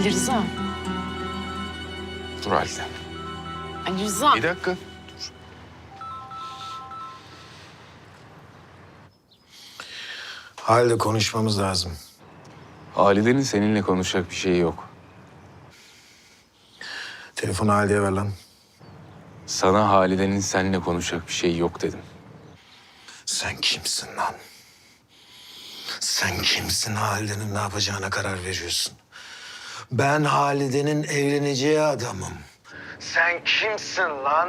Ali Rıza. Dur Halide. Ali Rıza. Bir dakika. Halde konuşmamız lazım. Halide'nin seninle konuşacak bir şeyi yok. Telefonu Halde'ye ver lan. Sana Halide'nin seninle konuşacak bir şeyi yok dedim. Sen kimsin lan? Sen kimsin Halide'nin ne yapacağına karar veriyorsun? Ben Halide'nin evleneceği adamım. Sen kimsin lan?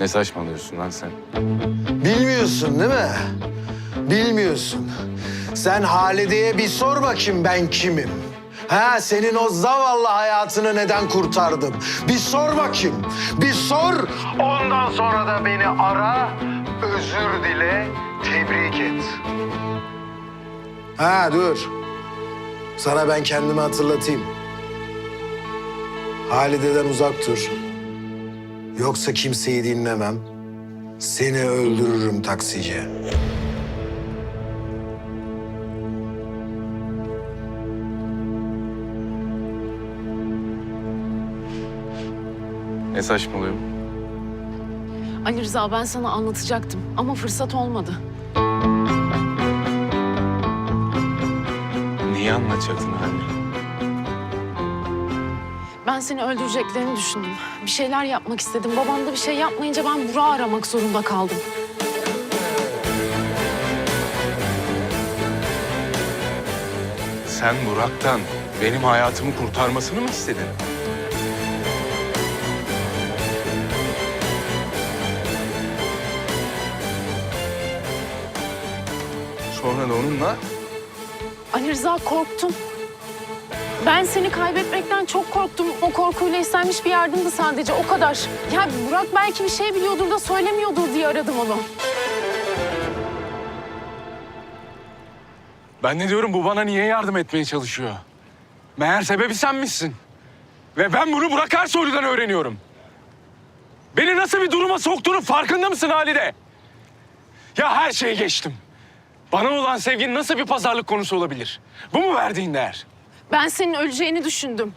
Ne saçmalıyorsun lan sen? Bilmiyorsun değil mi? Bilmiyorsun. Sen Halide'ye bir sor bakayım ben kimim? Ha senin o zavallı hayatını neden kurtardım? Bir sor bakayım. Bir sor. Ondan sonra da beni ara, özür dile, tebrik et. Ha dur. Sana ben kendimi hatırlatayım. Halide'den uzak dur. Yoksa kimseyi dinlemem. Seni öldürürüm taksici. Ne saçmalıyorum? Ali Rıza ben sana anlatacaktım ama fırsat olmadı. Neyi anlatacaktın anne? Ben seni öldüreceklerini düşündüm. Bir şeyler yapmak istedim. Babam da bir şey yapmayınca ben Burak'ı aramak zorunda kaldım. Sen Burak'tan benim hayatımı kurtarmasını mı istedin? Sonra da onunla Ali Rıza korktum. Ben seni kaybetmekten çok korktum. O korkuyla istenmiş bir yardımdı sadece o kadar. Ya Burak belki bir şey biliyordur da söylemiyordur diye aradım onu. Ben ne diyorum bu bana niye yardım etmeye çalışıyor? Meğer sebebi sen misin? Ve ben bunu Burak Ersoylu'dan öğreniyorum. Beni nasıl bir duruma soktuğunun farkında mısın Halide? Ya her şeyi geçtim. Bana olan sevgin nasıl bir pazarlık konusu olabilir? Bu mu verdiğin değer? Ben senin öleceğini düşündüm.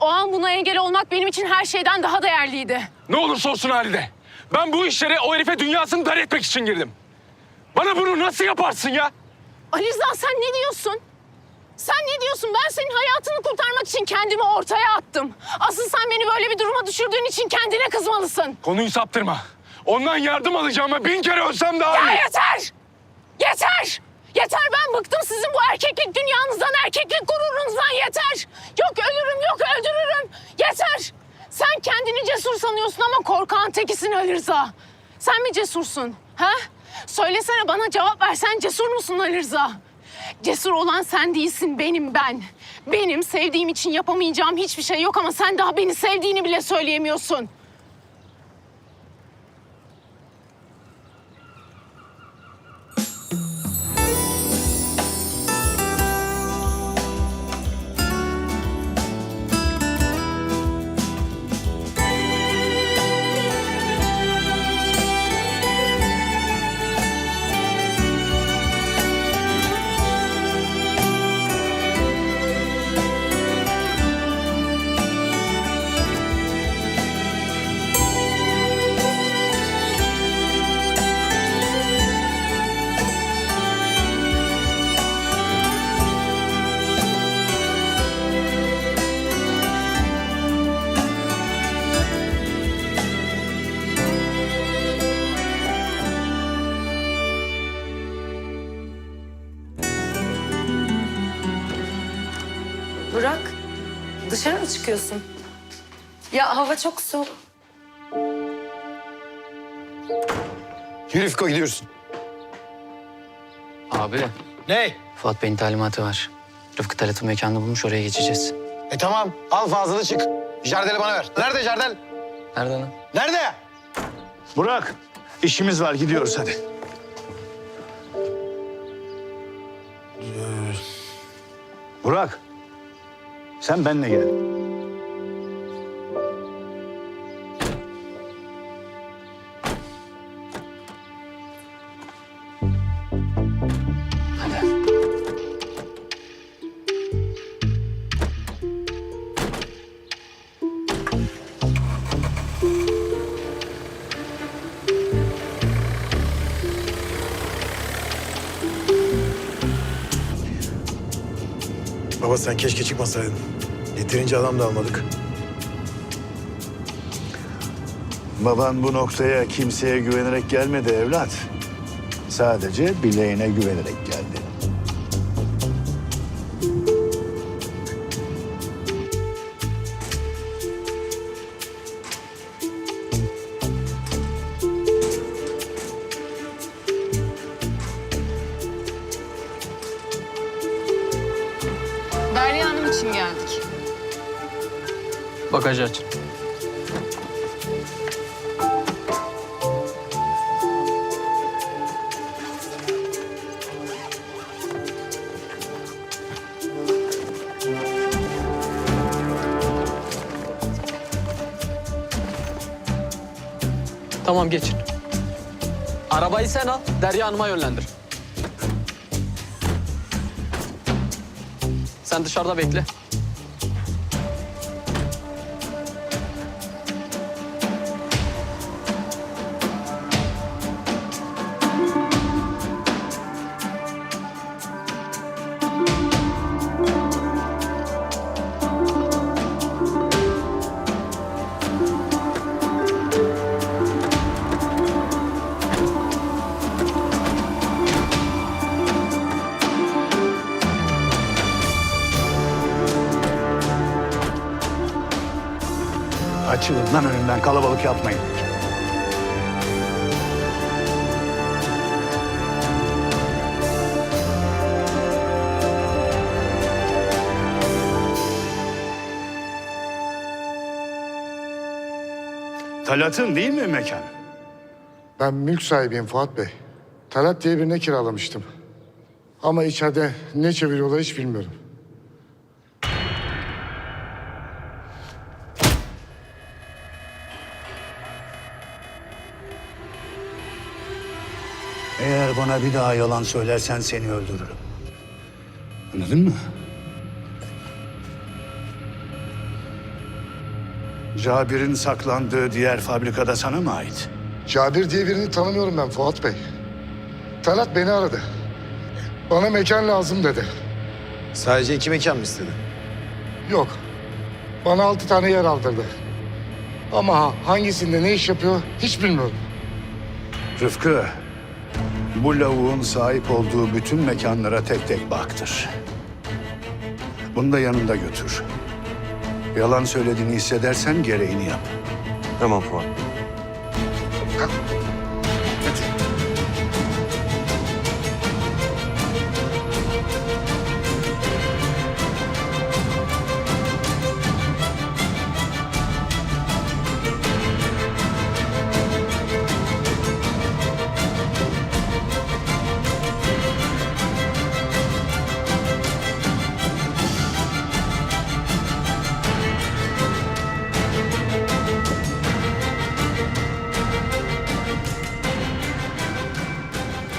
O an buna engel olmak benim için her şeyden daha değerliydi. Ne olursa olsun Halide. Ben bu işlere o herife dünyasını dar etmek için girdim. Bana bunu nasıl yaparsın ya? Ali Rıza sen ne diyorsun? Sen ne diyorsun? Ben senin hayatını kurtarmak için kendimi ortaya attım. Asıl sen beni böyle bir duruma düşürdüğün için kendine kızmalısın. Konuyu saptırma. Ondan yardım alacağıma bin kere ölsem daha Ya iyi. yeter! Yeter! Yeter ben bıktım sizin bu erkeklik dünyanızdan, erkeklik gururunuzdan yeter! Yok ölürüm, yok öldürürüm. Yeter! Sen kendini cesur sanıyorsun ama korkağın tekisin Ali Rıza. Sen mi cesursun? Ha? Söylesene bana cevap ver. Sen cesur musun Ali Rıza? Cesur olan sen değilsin, benim ben. Benim sevdiğim için yapamayacağım hiçbir şey yok ama sen daha beni sevdiğini bile söyleyemiyorsun. Burak, dışarı mı çıkıyorsun? Ya hava çok soğuk. Yürü Fiko gidiyorsun. Abi, Ne? Fuat Bey'in talimatı var. Rıfkı Talat'ın mekanını bulmuş, oraya geçeceğiz. E tamam al fazlını çık. Jardel'i bana ver. Nerede Jardel? Nereden? o? Nerede? Burak, işimiz var gidiyoruz hadi. Burak, sen benimle gel. Baba sen keşke çıkmasaydın. Yeterince adam da almadık. Baban bu noktaya kimseye güvenerek gelmedi evlat. Sadece bileğine güvenerek Bagajı aç. Tamam geçin. Arabayı sen al, Derya Hanım'a yönlendir. Sen dışarıda bekle. Açılın lan kalabalık yapmayın. Talat'ın değil mi mekan? Ben mülk sahibiyim Fuat Bey. Talat diye birine kiralamıştım. Ama içeride ne çeviriyorlar hiç bilmiyorum. Eğer bana bir daha yalan söylersen seni öldürürüm. Anladın mı? Cabir'in saklandığı diğer fabrikada sana mı ait? Cabir diye birini tanımıyorum ben Fuat Bey. Talat beni aradı. Bana mekan lazım dedi. Sadece iki mekan mı istedin? Yok. Bana altı tane yer aldırdı. Ama hangisinde ne iş yapıyor hiç bilmiyorum. Rıfkı, bu lavuğun sahip olduğu bütün mekanlara tek tek baktır. Bunu da yanında götür. Yalan söylediğini hissedersen gereğini yap. Tamam Fuat.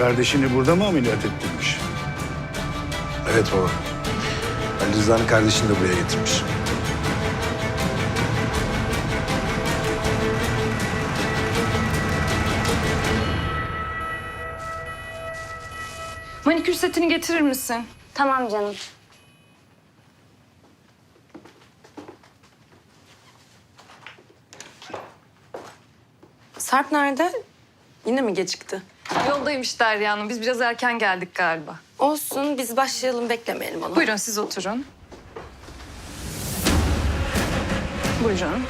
Kardeşini burada mı ameliyat ettirmiş? Evet baba. Ali Rıza'nın kardeşini de buraya getirmiş. Manikür setini getirir misin? Tamam canım. Sarp nerede? Yine mi gecikti? Yoldaymış Derya Hanım. Biz biraz erken geldik galiba. Olsun biz başlayalım beklemeyelim onu. Buyurun siz oturun. Buyurun.